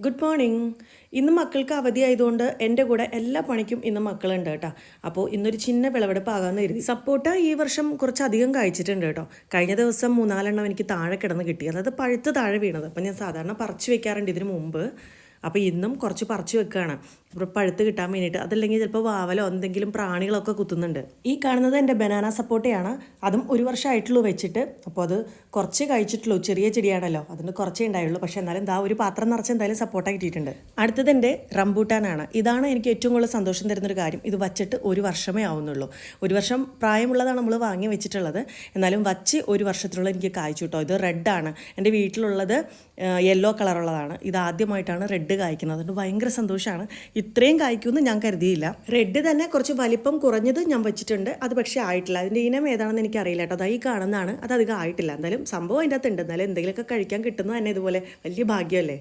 Good morning ഇന്ന് മക്കൾക്ക് അവധി ആയതുകൊണ്ട് എന്റെ കൂടെ എല്ലാ പണിക്കും ഇന്ന് മക്കളുണ്ട് കേട്ടോ. അപ്പോൾ ഇന്നൊരു ചിന്ന വിളവെടുപ്പാകാമെന്ന് കരുതി. സപ്പോർട്ട ഈ വർഷം കുറച്ചധികം കഴിച്ചിട്ടുണ്ട് കേട്ടോ. കഴിഞ്ഞ ദിവസം മൂന്നാലെണ്ണം എനിക്ക് താഴെ കിടന്ന് കിട്ടി. അതായത് പഴുത്ത് താഴെ വീണത്. അപ്പം ഞാൻ സാധാരണ പറിച്ചു വെക്കാറുണ്ട് ഇതിനു മുമ്പ്. അപ്പോൾ ഇന്നും കുറച്ച് പറിച്ചു വെക്കുകയാണ്. പഴുത്ത് കിട്ടാൻ വേണ്ടിയിട്ട്. അതല്ലെങ്കിൽ ചിലപ്പോൾ വാവലോ എന്തെങ്കിലും പ്രാണികളൊക്കെ കുത്തുന്നുണ്ട്. ഈ കാണുന്നത് എന്റെ ബനാന സപ്പോട്ടയാണ് അതും ഒരു വർഷമായിട്ടുള്ളൂ വെച്ചിട്ട്. അപ്പോൾ അത് കുറച്ച് കഴിച്ചിട്ടുള്ളൂ. ചെറിയ ചെടിയാണല്ലോ. അതിന് കുറച്ചേ ഉണ്ടായുള്ളൂ. പക്ഷേ എന്നാലും എന്താ ഒരു പാത്രം നിറച്ച് എന്തായാലും സപ്പോർട്ട് കിട്ടിയിട്ടുണ്ട് അടുത്തത് എന്റെ റംബൂട്ടാനാണ്. ഇതാണ് എനിക്ക് ഏറ്റവും കൂടുതൽ സന്തോഷം തരുന്നൊരു കാര്യം. ഇത് വച്ചിട്ട് ഒരു വർഷമേ ആവുന്നുള്ളൂ. ഒരു വർഷം പ്രായമുള്ളതാണ് നമ്മൾ വാങ്ങി വെച്ചിട്ടുള്ളത്. എന്നാലും വച്ച് ഒരു വർഷത്തിലുള്ള എനിക്ക് കായ്ച്ചു കേട്ടോ. ഇത് റെഡാണ്. എന്റെ വീട്ടിലുള്ളത് യെല്ലോ കളറുള്ളതാണ്. ഇത് ആദ്യമായിട്ടാണ് റെഡ് കായ്ക്കുന്നത്. അതുകൊണ്ട് ഭയങ്കര സന്തോഷമാണ്. ഇത്രയും കായ്ക്കുമെന്ന് ഞാൻ കരുതിയില്ല. റെഡ് തന്നെ കുറച്ച് വലിപ്പം കുറഞ്ഞത് ഞാൻ വെച്ചിട്ടുണ്ട്. അത് പക്ഷേ ആയിട്ടില്ല. അതിന്റെ ഇനം ഏതാണെന്ന് എനിക്ക് അറിയില്ല കേട്ടോ അതായി കാണുന്നതാണ്. അത് അധികം ആയിട്ടില്ല. എന്തായാലും സംഭവം അതിന്റെ അകത്ത് ഉണ്ട് എന്നാലും എന്തെങ്കിലുമൊക്കെ കഴിക്കാൻ കിട്ടുന്നത് തന്നെ ഇതുപോലെ വലിയ ഭാഗ്യമല്ലേ?